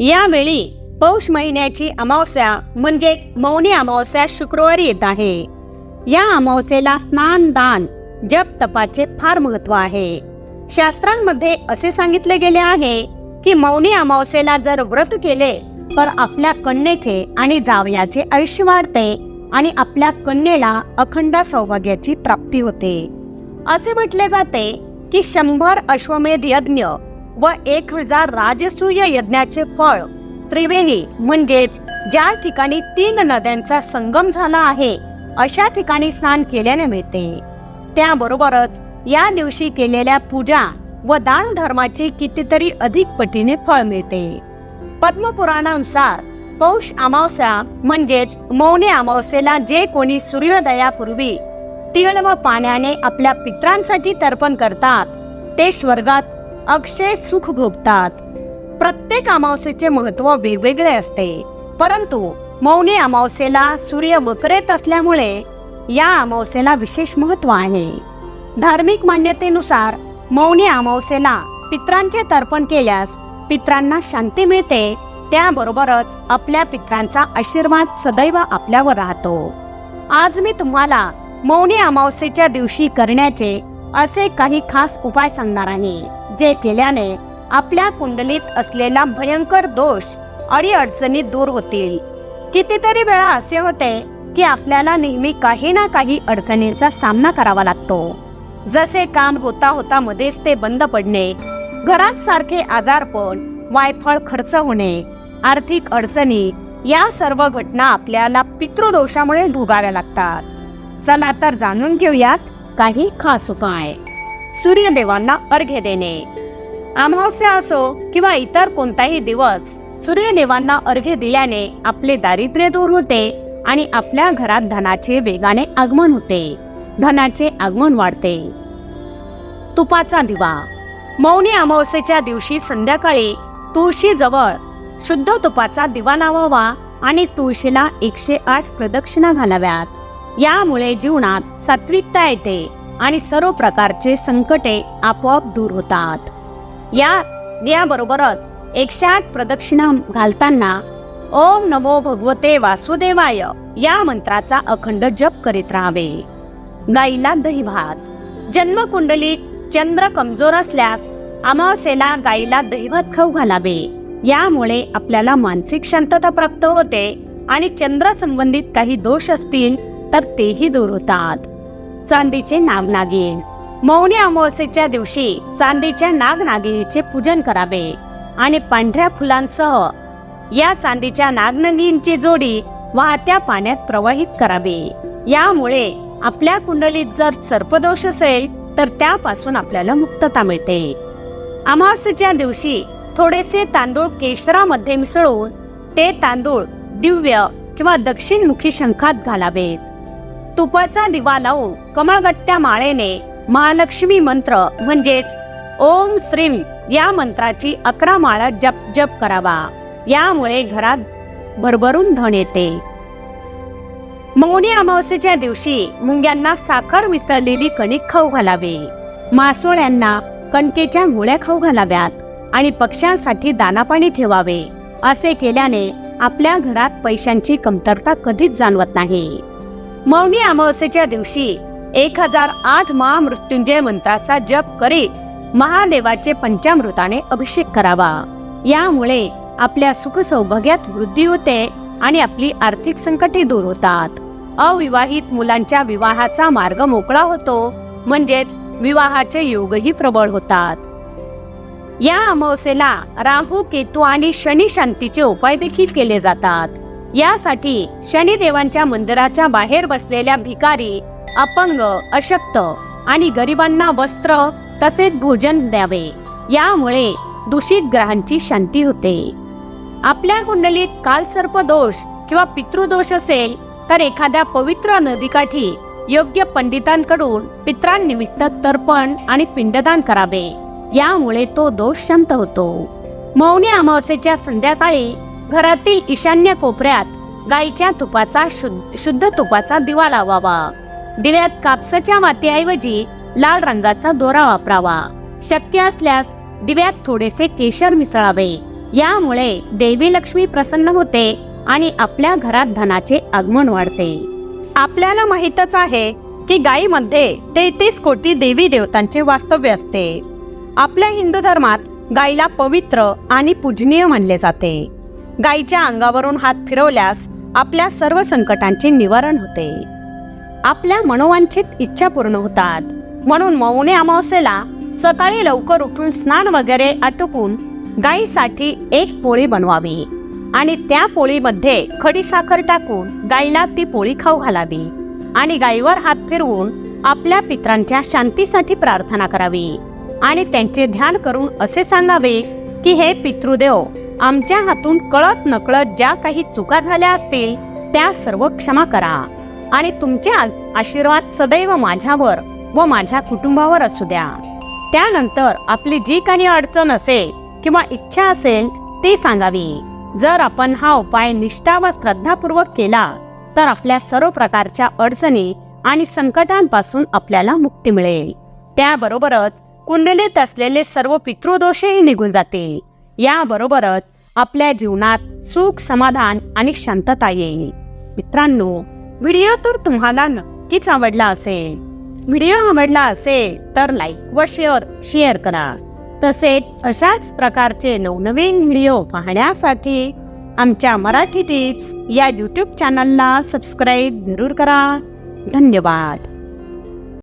यावेळी पौष महिन्याची अमावस्या म्हणजे मौनी अमावस्या शुक्रवारी येत आहे. या अमावस्येला स्नान दान जप तपाचे फार महत्त्व आहे. शास्त्रांमध्ये असे सांगितले गेले आहे की मौनी अमावस्येला जर व्रत केले तर आपल्या कन्येचे आणि जावयाचे आयुष्य वाढते आणि आपल्या कन्येला अखंड सौभाग्याची प्राप्ती होते. असे म्हटले जाते की शंभर अश्वमेध यज्ञ व एक हजार राजसूय यज्ञाचे फळ. त्रिवेणी म्हणजेच ज्या ठिकाणी तीन नद्यांचा संगम झाला आहे अशा ठिकाणी स्नान केल्याने मिळते त्याबरोबरच या दिवशी केलेल्या पूजा व दान धर्माची कितीतरी अधिक पटीने फळ मिळते. पद्मपुराणानुसार पौष अमावस्या म्हणजेच मौने अमावस्येला जे कोणी सूर्योदयापूर्वी तीळ व पाण्याने आपल्या पित्रांसाठी तर्पण करतात ते स्वर्गात अक्षय सुख भोगतात. प्रत्येक अमावस्येचे महत्त्व वेगवेगळे असते. परंतु मौनी अमावस्येला सूर्य वक्रेत असल्यामुळे या अमावस्येला विशेष महत्त्व आहे. धार्मिक मान्यतेनुसार मौनी अमावस्येला पित्रांचे तर्पण केल्यास पित्रांना शांती मिळते. त्याबरोबरच आपल्या पित्रांचा आशीर्वाद सदैव आपल्यावर राहतो. आज मी तुम्हाला मौनी अमावस्येच्या दिवशी करण्याचे असे काही खास उपाय सांगणार आहे. जे केल्याने आपल्या कुंडलीत असलेला भयंकर दोष अडी अडचणी दूर होतील. कितीतरी वेळा असे होते की आपल्याला नेहमी काही ना काही अडचणींचा सामना करावा लागतो. जसे काम होता होता मध्येच ते बंद पडणे घरात सारखे आजारपण वायफळ खर्च होणे आर्थिक अडचणी या सर्व घटना आपल्याला पितृदोषामुळे भोगाव्या लागतात. चला तर जाणून घेऊयात काही खास उपाय. सूर्यदेवांना अर्घ्य देणे अमावस्या असो किंवा इतर कोणताही दिवस सूर्यदेवांना अर्घ्य दिल्याने आपले दारिद्र्य दूर होते आणि आपल्या घरात धनाचे वेगाने आगमन होते. धनाचे आगमन वाढते. तुपाचा दिवा. मौनी अमावस्येच्या दिवशी संध्याकाळी तुळशी जवळ शुद्ध तुपाचा दिवा लावावा आणि तुळशीला एकशे आठ प्रदक्षिणा घालाव्यात. यामुळे जीवनात सात्विकता येते. आणि सर्व प्रकारचे संकटे आपोआप दूर होतात. या याबरोबरच एकशे आठ प्रदक्षिणा घालताना ओम नमो भगवते वासुदेवाय या मंत्राचा अखंड जप करीत राहावे. गाईला दही भात. जन्मकुंडलीत चंद्र कमजोर असल्यास अमावस्येला गाईला दहीभात खाऊ घालावे. यामुळे आपल्याला मानसिक शांतता प्राप्त होते आणि चंद्र संबंधित काही दोष असतील तर तेही दूर होतात. चांदीचे नागनागिन. मौनी अमावस्येच्या दिवशी चांदीच्या नागनागिनीचे पूजन करावे आणि पांढऱ्या फुलांसह या चांदीच्या नागनागिनीची जोडी वाहत्या पाण्यात प्रवाहित करावी. यामुळे आपल्या कुंडलीत जर सर्पदोष असेल तर त्यापासून आपल्याला मुक्तता मिळते. अमावस्येच्या दिवशी थोडेसे तांदूळ केशरामध्ये मिसळून ते तांदूळ दिव्य किंवा दक्षिणमुखी शंखात घालावेत. तुपाचा दिवा लावून कमळगट्ट्या माळेने महालक्ष्मी मंत्र म्हणजेच ओम श्रीम या मंत्राची अकरा माळा जप जप करावा. यामुळे घरात भरभरून धन येते. मौनी अमावस्येच्या दिवशी मुंग्यांना साखर मिसळलेली कणिक खाऊ घालावे. मासोळ्यांना कणकेच्या गोळ्या खाऊ घालाव्यात आणि पक्ष्यांसाठी दानापाणी ठेवावे. असे केल्याने आपल्या घरात पैशांची कमतरता कधीच जाणवत नाही. मौनी अमावस्येच्या दिवशी एक हजार आठ महामृत्युंजय मंत्राचा जप करीत महादेवाचे पंचामृताने अभिषेक करावा. यामुळे आपल्या सुख सौभाग्यात वृद्धी होते आणि आपली आर्थिक संकटे दूर होतात. अविवाहित मुलांच्या विवाहाचा मार्ग मोकळा होतो म्हणजेच विवाहाचे योगही प्रबळ होतात. या अमावस्येला राहू केतू आणि शनी शांतीचे उपाय देखील केले जातात. यासाठी शनिदेवांच्या मंदिराच्या बाहेर बसलेल्या भिकारी अपंग अशक्त आणि गरिबांना वस्त्र तसेच भोजन द्यावे. यामुळे दूषित ग्रहांची शांती होते. आपल्या कुंडलीत कालसर्प दोष किंवा पितृदोष असेल तर एखाद्या पवित्र नदीकाठी योग्य पंडितांकडून पित्रांनिमित्त तर्पण आणि पिंडदान करावे. यामुळे तो दोष शांत होतो. मौनी अमावस्येच्या संध्याकाळी घरातील ईशान्य कोपऱ्यात गाईच्या तुपाचा शुद्ध शुद्ध तुपाचा दिवा लावावा. दिव्यात कापसाच्या मातीऐवजी लाल रंगाचा दोरा वापरावा. शक्य असल्यास दिव्यात थोडेसे केशर मिसळावे. यामुळे देवी लक्ष्मी प्रसन्न होते आणि आपल्या घरात धनाचे आगमन वाढते. आपल्याला माहीतच आहे की गायीमध्ये तेहतीस कोटी देवी देवतांचे वास्तव्य असते. आपल्या हिंदू धर्मात गायीला पवित्र आणि पूजनीय मानले जाते. गायीच्या अंगावरून हात फिरवल्यास आपल्या सर्व संकटांचे निवारण होते. आपल्या मनोवांछित इच्छा पूर्ण होतात. म्हणून मौने अमावस्येला सकाळी लवकर उठून स्नान वगैरे आटोपून गायीसाठी एक पोळी बनवावी आणि त्या पोळीमध्ये खडीसाखर टाकून गायीला ती पोळी खाऊ घालावी आणि गायीवर हात फिरवून आपल्या पित्रांच्या शांतीसाठी प्रार्थना करावी आणि त्यांचे ध्यान करून असे सांगावे की हे पितृदेव आमच्या हातून कळत नकळत ज्या काही चुका झाल्या असतील त्या सर्व क्षमा करा. आणि तुमचे आशीर्वाद सदैव माझ्यावर व माझ्या कुटुंबावर असू द्या. त्यानंतर आपली जी काही अडचण असेल किंवा इच्छा असेल ती सांगावी. जर आपण हा उपाय निष्ठा व श्रद्धापूर्वक केला तर आपल्या सर्व प्रकारच्या अडचणी आणि संकटांपासून आपल्याला मुक्ती मिळेल. त्याबरोबरच कुंडलीत असलेले सर्व पितृदोषही निघून जातील. याबरोबरच आपल्या जीवनात सुख समाधान आणि शांतता येईल. मित्रांनो व्हिडिओ तर तुम्हाला नक्कीच आवडला असेल. व्हिडिओ आवडला असेल तर लाईक व शेअर शेअर करा. तसेच अशाच प्रकारचे नवनवीन व्हिडिओ पाहण्यासाठी आमच्या मराठी टिप्स या यूट्यूब चॅनलला सबस्क्राईब जरूर करा. धन्यवाद.